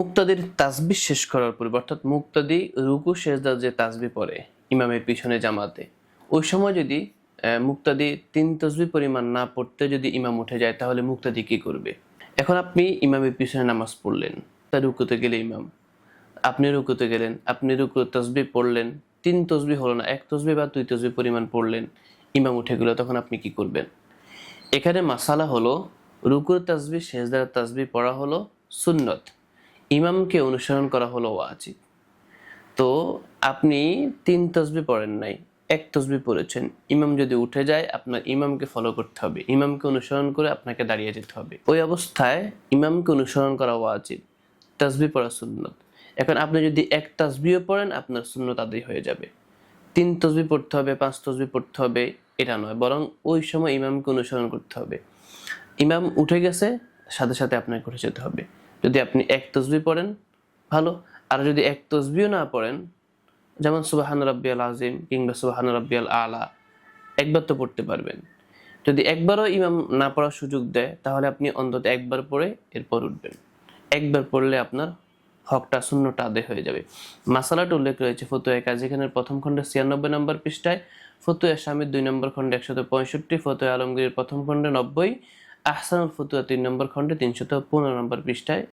মুক্তাদির তাসবি শেষ করার পূর্বে অর্থাৎ মুক্তাদি রুকু শেষদার যে তাসবি পড়ে ইমামের পিছনে জামাতে, ওই সময় যদি মুক্তাদি তিন তসবি পরিমাণ না পড়তে যদি ইমাম উঠে যায়, তাহলে মুক্তাদি কি করবে? এখন আপনি ইমামের পিছনে নামাজ পড়লেন, তা রুকুতে গেলে ইমাম, আপনি রুকুতে গেলেন, আপনি রুকু তসবি পড়লেন, তিন তসবি হলো না, এক তসবি বা দুই তসবি পরিমাণ পড়লেন, ইমাম উঠে গেল, তখন আপনি কি করবেন? এখানে মাসালা হলো, রুকুর তাসবি শেষদার তাসবি পড়া হলো সুন্নত। ইমামকে অনুসরণ করা হলো ওয়াজিব। তো আপনি তিন তসবি পড়েন নাই, এক তসবি পড়েছেন। ইমাম যদি উঠে যায়, আপনার ইমামকে ফলো করতে হবে। ইমামকে অনুসরণ করে আপনাকে দাঁড়িয়ে যেতে হবে। ওই অবস্থায় ইমামকে অনুসরণ করা ওয়াজিব, তসবি পড়া সুন্নত। এখন আপনি যদি এক তসবিও পড়েন, আপনার সুন্নত আদায় হয়ে যাবে। তিন তসবি পড়তে হবে, পাঁচ তসবি পড়তে হবে, এটা নয়, বরং ওই সময় ইমামকে অনুসরণ করতে হবে। ইমাম উঠে গেছে, সাথে সাথে আপনাকে উঠে যেতে হবে। যদি আপনি এক তসবি পড়েন, ভালো। আর যদি এক তসবিও না পড়েন, যেমন সুবাহান রাব্বিয়াল আজিম কিংবা সুবাহান রাব্বিয়াল আলা, একবার তো পড়তে পারবেন। যদি একবারও ইমাম না পড়ার সুযোগ দেয়, তাহলে আপনি অন্তত একবার পড়ে এরপর উঠবেন। একবার পড়লে আপনার হকটা শূন্যটা আদায় হয়ে যাবে। মাসালাটা উল্লেখ রয়েছে ফতুয়া কাজী খানের প্রথম খণ্ডে ছিয়ানব্বই নম্বর পৃষ্ঠায়, ফতুয়া স্বামীর দুই নম্বর খণ্ডে একশত পঁয়ষট্টি, ফতুয়া আলমগীরের প্রথম খণ্ডে নব্বই, আহসানুল ফতুয়া তিন নম্বর খণ্ডে তিনশত পনেরো নম্বর পৃষ্ঠায়